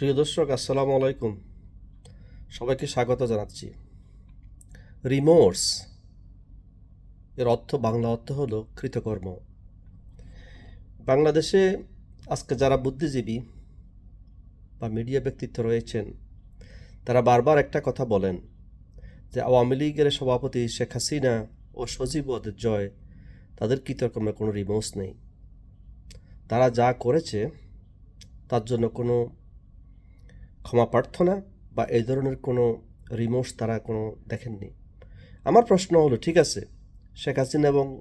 প্রিয় দর্শক, আসসালামু আলাইকুম। সবাইকে স্বাগত জানাচ্ছি। রিমোর্স, এর অর্থ, বাংলা অর্থ হলো কৃতকর্ম। বাংলাদেশে আজকে যারা বুদ্ধিজীবী বা মিডিয়া ব্যক্তিত্ব রয়েছেন, তারা বারবার একটা কথা বলেন যে আওয়ামী লীগের সভাপতি শেখ হাসিনা ও সজীব ওদের জয় তাদের কৃতকর্মে কোনো রিমোর্স নেই। তারা যা করেছে, তার জন্য কোনো ক্ষমা প্রার্থনা বা এই ধরনের কোনো রিমোর্স তারা কোনো দেখেননি। আমার প্রশ্ন হলো, ঠিক আছে, শেখ হাসিনা এবং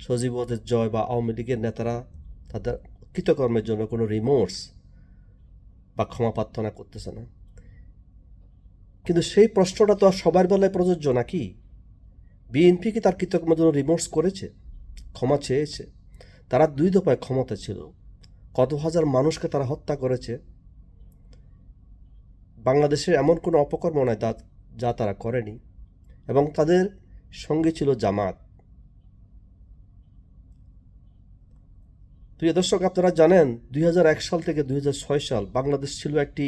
সজীব ওদের জয় বা আওয়ামী লীগের নেতারা তাদের কৃতকর্মের জন্য কোনো রিমোর্স বা ক্ষমা প্রার্থনা করতেছে না। কিন্তু সেই প্রশ্নটা তো আর সবার বেলায় প্রযোজ্য নাকি? বিএনপি কি তার কৃতকর্মের জন্য রিমোর্স করেছে? ক্ষমা চেয়েছে। তারা দুই দফায় ক্ষমতা ছিল। কত হাজার মানুষকে তারা হত্যা করেছে। বাংলাদেশের এমন কোনো অপকর্ম নয় তা যা তারা করেনি এবং তাদের সঙ্গে ছিল জামাত। প্রিয় দর্শক, আপনারা জানেন দুই হাজার এক সাল থেকে দুই হাজার ছয় সাল বাংলাদেশ ছিল একটি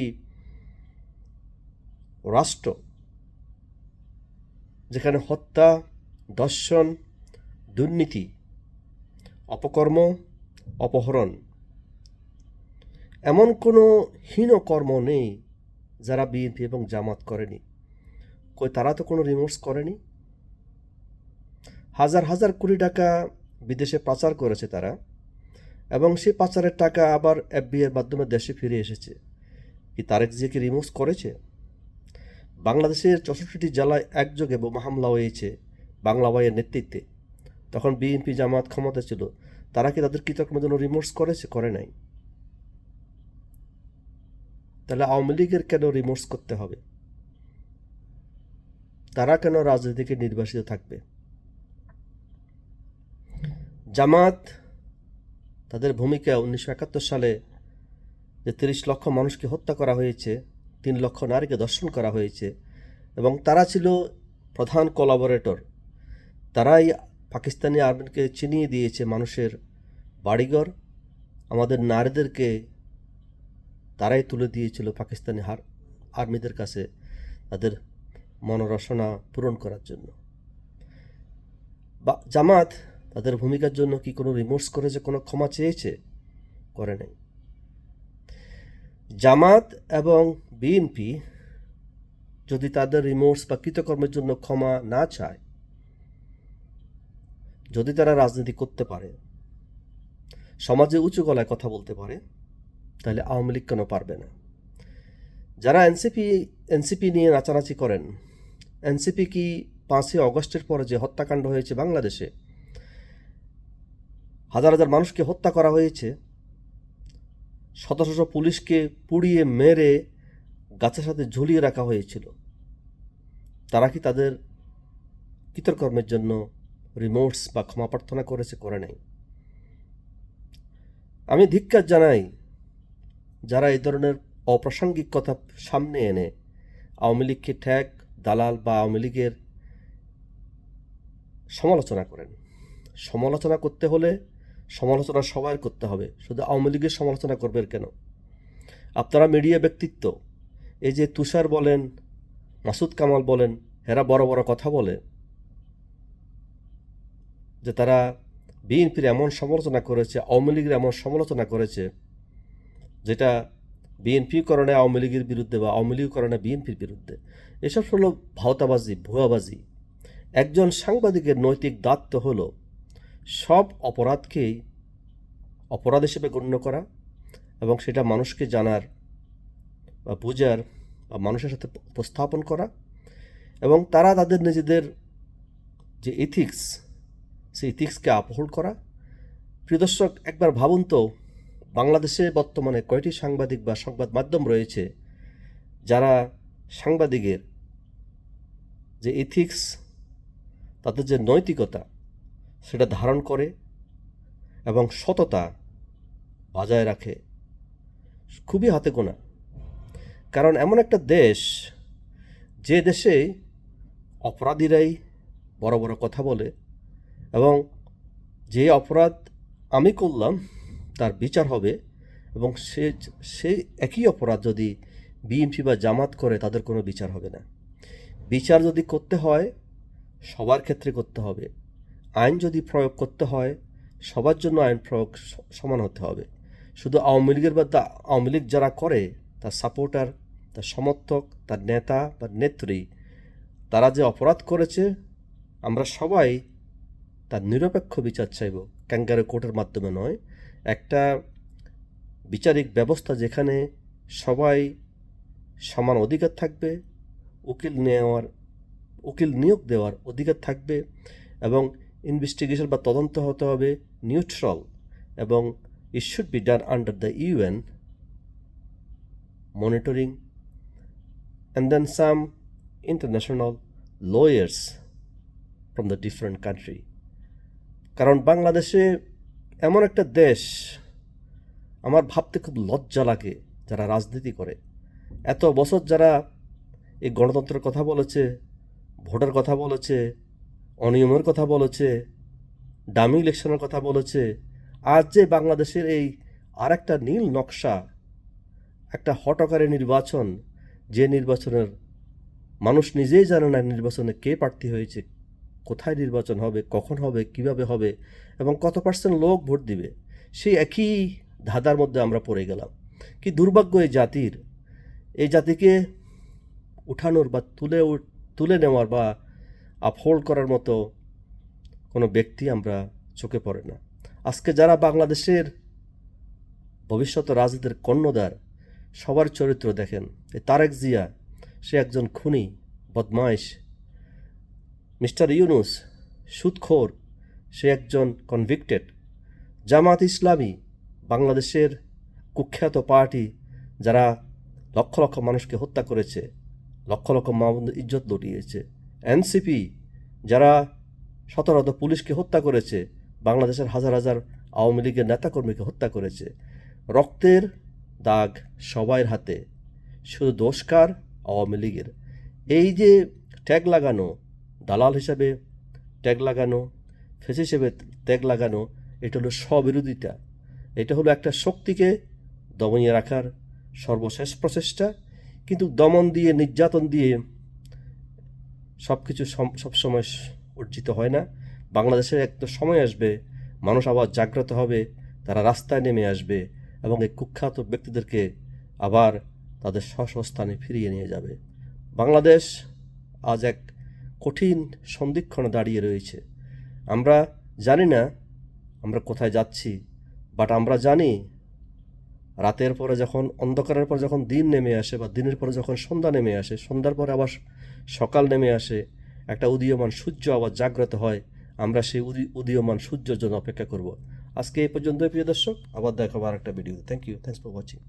রাষ্ট্র যেখানে হত্যা দর্শন দুর্নীতি, অপকর্ম, অপহরণ এমন কোনো হীন কর্ম নেই যারা বিএনপি এবং জামাত করেনি। কই তারা তো কোনো রিমোর্স করেনি? হাজার হাজার কোটি টাকা বিদেশে পাচার করেছে তারা এবং সেই পাচারের টাকা আবার এফবি এর মাধ্যমে দেশে ফিরে এসেছে। কি তারেক জিয়াকে রিমোর্স করেছে? বাংলাদেশের চৌষট্টিটি জেলায় একযোগে বোমা হামলা হয়েছে বাংলা ভাইয়ের নেতৃত্বে। তখন বিএনপি জামাত ক্ষমতা ছিল। তারা কি তাদের কৃতজ্ঞতার জন্য রিমোর্স করেছে? করে নাই। তাহলে আওয়ামী লীগের কেন রিমোর্স করতে হবে? তারা কেন রাজনীতিকে নির্বাসিত থাকবে? জামাত তাদের ভূমিকা উনিশশো একাত্তর সালে যে তিরিশ লক্ষ মানুষকে হত্যা করা হয়েছে, তিন লক্ষ নারীকে দর্শন করা হয়েছে এবং তারা ছিল প্রধান কোলাবোরেটর তারাই পাকিস্তানি আর্মিকে চিনিয়ে দিয়েছে মানুষের বাড়িঘর। আমাদের নারীদেরকে তারাই তুলে দিয়েছিল পাকিস্তানি হার আর্মিদের কাছে তাদের মনোরসনা পূরণ করার জন্য। বা, জামাত তাদের ভূমিকার জন্য কি কোনো রিমোর্স করেছে কোনো ক্ষমা চেয়েছে? করে নাই। জামাত এবং বিএনপি যদি তাদের রিমোর্স বা কৃতকর্মের জন্য ক্ষমা না চায়, যদি তারা রাজনীতি করতে পারে, সমাজে উঁচু গলায় কথা বলতে পারে তাহলে আওয়ামী লীগ কেন পারবে না? যারা এনসিপি এনসিপি নিয়ে নাচানাচি করেন, এনসিপি কি পাঁচই অগস্টের পরে যে হত্যাকাণ্ড হয়েছে বাংলাদেশে, হাজার হাজার মানুষকে হত্যা করা হয়েছে, শত শত পুলিশকে পুড়িয়ে মেরে গাছের সাথে ঝুলিয়ে রাখা হয়েছিল, তারা কি তাদের কৃতকর্মের জন্য রিমোটস বা ক্ষমা প্রার্থনা করেছে করে নাই? আমি ধিক্কার জানাই যারা এই ধরনের অপ্রাসঙ্গিক কথা সামনে এনে আওয়ামী লীগকে ঠ্যাক দালাল বা আওয়ামী লীগের সমালোচনা করেন। সমালোচনা করতে হলে সমালোচনা সবাই করতে হবে। শুধু আওয়ামী লীগের সমালোচনা করবেন কেন? আপনারা মিডিয়া ব্যক্তিত্ব। এই যে তুষার বলেন, মাসুদ কামাল বলেন, এরা বড় বড় কথা বলে। যে তারা বিএনপির এমন সমালোচনা করেছে, আওয়ামী লীগের এমন সমালোচনা করেছে যেটা বিএনপি করণে আওয়ামী লীগের বিরুদ্ধে বা আওয়ামী লীগ করণে বিএনপির বিরুদ্ধে, এসব হলো ভাওতাবাজি, ভুয়াবাজি। একজন সাংবাদিকের নৈতিক দায়িত্ব হলো সব অপরাধকেই অপরাধ হিসেবে গণ্য করা এবং সেটা মানুষকে জানার বা বোঝার বা মানুষের সাথে উপস্থাপন করা এবং তারা তাদের নিজেদের যে ইথিক্স সেই ইথিক্সকে আপহোল্ড করা। প্রিয় দর্শক, একবার ভাবুন তো বাংলাদেশে বর্তমানে কয়টি সাংবাদিক বা সংবাদ মাধ্যম রয়েছে যারা সাংবাদিকের যে ইথিক্স তাদের যে নৈতিকতা, সেটা ধারণ করে এবং সততা বজায় রাখে, খুবই হাতে গোনা। কারণ এমন একটা দেশ, যে দেশে অপরাধীরাই বড় বড় কথা বলে এবং যে অপরাধ আমি করলাম বিচার হবে এবং সে সেই একই অপরাধ যদি বিএনপি বা জামাত করে, তাদের কোনো বিচার হবে না। বিচার যদি করতে হয়, সবার ক্ষেত্রে করতে হবে। আইন যদি প্রয়োগ করতে হয়, সবার জন্য আইন প্রয়োগ সমান হতে হবে। শুধু আওয়ামী লীগের বা তা- আওয়ামী লীগ যারা করে, তার সাপোর্টার তার সমর্থক, তার নেতা বা নেত্রী, তারা যে অপরাধ করেছে, আমরা সবাই তার নিরপেক্ষ বিচার চাইব। ক্যাঙ্গারে কোর্টের মাধ্যমে নয় একটা বিচারিক ব্যবস্থা যেখানে সবাই সমান অধিকার থাকবে, উকিল নেওয়ার, উকিল নিয়োগ দেওয়ার অধিকার থাকবে এবং ইনভেস্টিগেশন বা তদন্ত হতে হবে নিউট্রাল এবং it should be done under the UN monitoring and then some international lawyers from the different country. কারণ বাংলাদেশে এমন একটা দেশ আমার ভাবতে খুব লজ্জা লাগে যারা রাজনীতি করে। এত বছর যারা এই গণতন্ত্রের কথা বলেছে, ভোটের কথা বলেছে, অনিয়মের কথা বলেছে ডামি ইলেকশনের কথা বলেছে আজ যে বাংলাদেশের এই আর একটা নীল নকশা, একটা হটকারে নির্বাচন, যে নির্বাচনের মানুষ নিজেই জানে না নির্বাচনে কে প্রার্থী হয়েছে কোথায় নির্বাচন হবে, কখন হবে, কীভাবে হবে এবং কত পার্সেন্ট লোক ভোট দিবে, সেই একই ধাঁধার মধ্যে আমরা পড়ে গেলাম। কি দুর্ভাগ্য এই জাতির, এই জাতিকে উঠানোর বা তুলে তুলে নেওয়ার বা আপহোল্ড করার মতো কোনো ব্যক্তি আমরা চোখে পড়ে না। আজকে যারা বাংলাদেশের ভবিষ্যৎ রাজনীতির কর্ণধার, সবার চরিত্র দেখেন, এই তারেক জিয়া, সে একজন খুনি বদমাইশ মিস্টার ইউনুস, সুদখোর, সে একজন কনভিক্টেড জামাত ইসলামী, বাংলাদেশের কুখ্যাত পার্টি যারা লক্ষ লক্ষ মানুষকে হত্যা করেছে, লক্ষ লক্ষ মামুদের ইজ্জত লুটিয়েছে। এনসিপি যারা শত শত পুলিশকে হত্যা করেছে, বাংলাদেশের হাজার হাজার আওয়ামী লীগের নেতাকর্মীকে হত্যা করেছে। রক্তের দাগ সবার হাতে, শুধু দোষকার আওয়ামী লীগের। এই যে ট্যাগ লাগানো দালাল হিসাবে ট্যাগ লাগানো, ফেস হিসেবে ট্যাগ লাগানো, এটা হলো স্ববিরোধিতা। এটা হলো একটা শক্তিকে দমনিয়ে রাখার সর্বশেষ প্রচেষ্টা। কিন্তু দমন দিয়ে, নির্যাতন দিয়ে সব কিছু সবসময় অর্জিত হয় না। বাংলাদেশের একটা সময় আসবে, মানুষ আবার জাগ্রত হবে, তারা রাস্তায় নেমে আসবে এবং এই কুখ্যাত ব্যক্তিদেরকে আবার তাদের স্বস্থানে ফিরিয়ে নিয়ে যাবে। বাংলাদেশ আজ এক কঠিন সন্ধিক্ষণে দাঁড়িয়ে রয়েছে। আমরা জানি না আমরা কোথায় যাচ্ছি বাট আমরা জানি রাতের পরে যখন, অন্ধকারের পর যখন দিন নেমে আসে বা দিনের পরে যখন সন্ধ্যা নেমে আসে, সন্ধ্যার পরে আবার সকাল নেমে আসে, একটা উদীয়মান সূর্য আবার জাগ্রত হয়, আমরা সেই উদি- উদীয়মান সূর্যের জন্য অপেক্ষা করব। আজকে এই পর্যন্ত প্রিয় দর্শক, আবার দেখাবো আর একটা video thank you thanks for watching